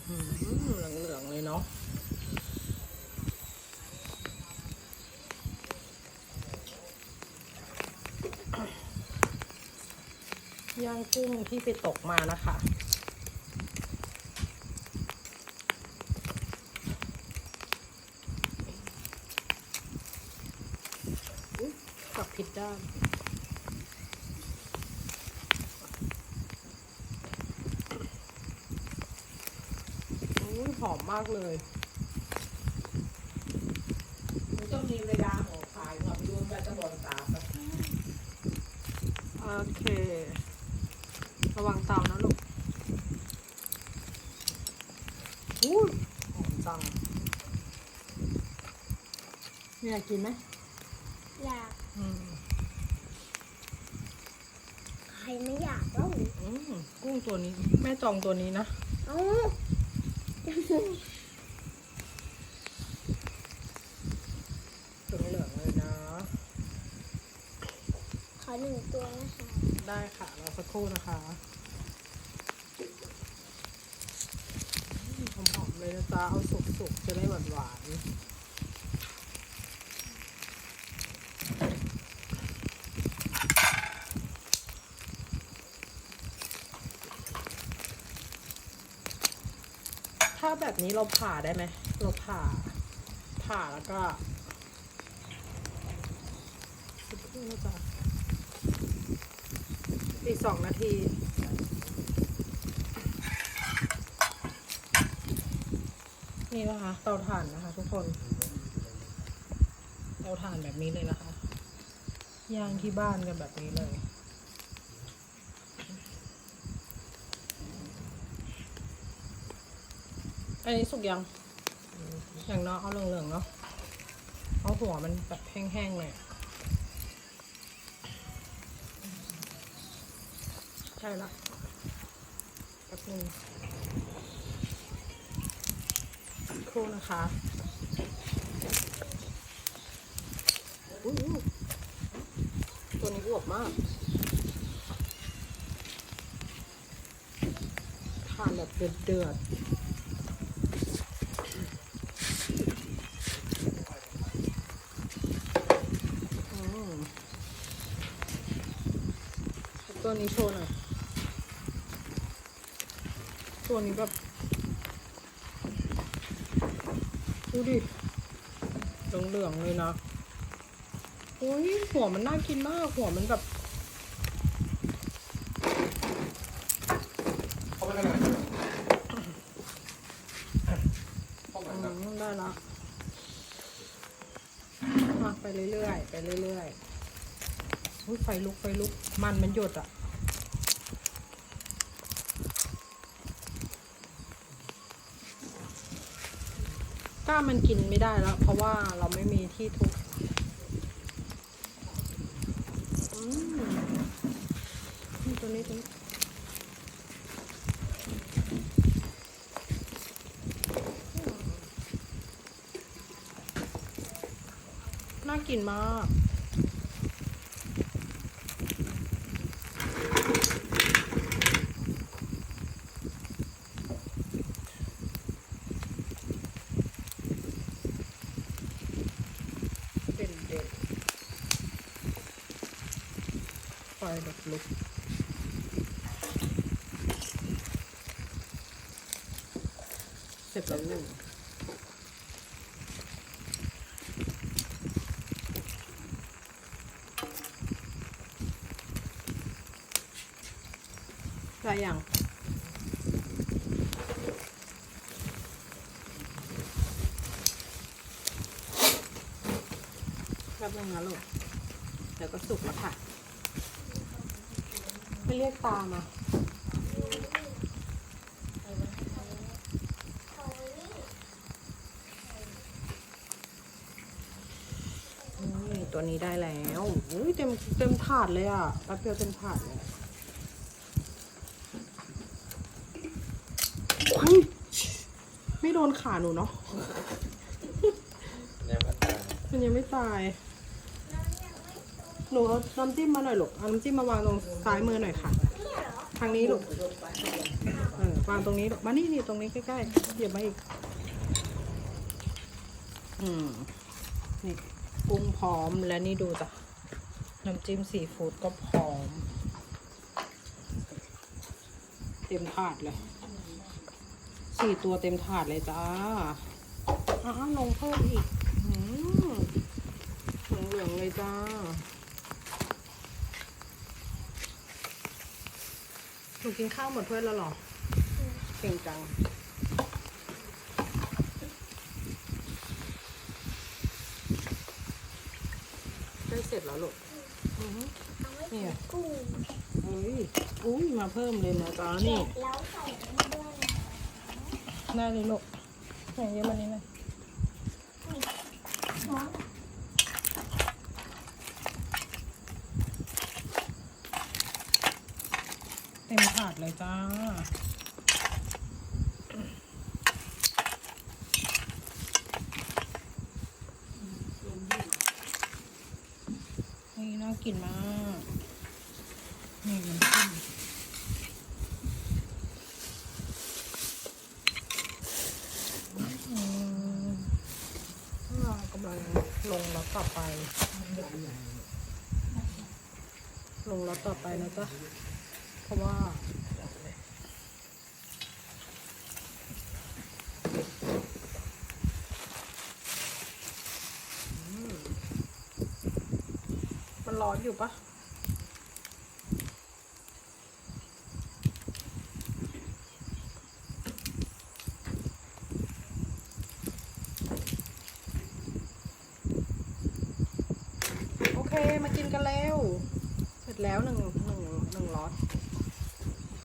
เหลืองๆเลยเนาะย่างกุ้งที่ไปตกมานะคะกับผิดด้าน หอมมากเลยมันต้องมีเวลาห่อขายค่ะไปดูไปตะบอนตาไปโอเค ระวังเตานะลูกอู้ยหอมจังอยากกินไหมอยากอืมใครไม่อยากเล่าอืมกุ้งตัวนี้ แม่จองตัวนี้นะ เอ้า ถึงเหลืองเลยนะ ขอหนึ่งตัวนะคะได้ค่ะรอสักครู่นะคะหอมๆเลยนะจ๊ะเอาสุกๆจะได้หวานๆ แบบนี้เราผ่าได้ไหม เราผ่า ผ่าแล้วก็อีกสองนาที นี่นะคะ เตาถ่านนะคะ ทุกคน เตาถ่านแบบนี้เลยนะคะ ย่างที่บ้านกันแบบนี้เลย อันนี้สุกยัง อย่างเนาะเอาเหลืองๆเนาะ เอาหัวมันแบบแห้งๆเลยใช่ละแป๊บนึงครู่นะคะตัวนี้อวบมาก ทานแบบเดือดเดือดๆอืม ตัวนี้โชว์หน่อย ตัวนี้แบบ ดูดิเหลืองๆเลยนะโอ้ยหัวมันน่ากินมาก หัวมันแบบเข้าไปข้างในเข้าไปอืนะมได้ละมาไปเรื่อยๆ ไปเรื่อยๆไฟลุกไฟลุก มันมันหยดอะ ก้ามันกินไม่ได้แล้ว เพราะว่าเราไม่มีที่ทุบตัวนี้ตัวนี้น่ากินมาก เป็นเด็ด ไฟแบบลุกเสร็จแล้วลูกได้ยังแป๊บนึงนะลูกเดี๋ยวก็สุกแล้วค่ะไม่ เรียกตามาตัวนี้ได้แล้วอุ้ยเต็มเต็มถาดเลยอะแป๊บเดียวเต็มถาดเลยไม่โดนขาหนูเนาะมันยังไม่ตาย หนูเอาน้ำจิ้มมาหน่อยลูก เอาน้ำจิ้มมาวางตรงซ้ายมือหน่อยค่ะ ทางนี้ลูกเออวางตรงนี้ลูก มานี่นี่ตรงนี้ใกล้ๆเหยียบมาอีก อืม นี่กุ้งพร้อมและนี่ดูจ้ะ น้ำจิ้มซีฟู้ดก็พร้อมต็มถาดเลย สี่ตัวเต็มถาดเลยจ้าอ้าวลงเพิ่มอีกอืมเหลืองๆเลยจ้า หนูกินข้าวหมดถ้วยแล้วเหรอเก่งจังใกล้เสร็จแล้วลูกอือหือเอาไว้เนี่ยกุ้งเอ้ยอุ้ยมาเพิ่มเลยนะจ๊ะนี่แล้วใส่อันนี้ด้วยนะได้เลยลูกไหนเยอะมานี้เลยช้อนเต็มถาดเลยจ้า นี่น่ากินมาก นี่มันขึ้นเรากำลังลงรถต่อไป ลงรถต่อไปนะจ๊ะ ราะว่ามมันร้อนอยู่ปะโอเค มากินกันเร็วเสร็จแล้วหนึ่ง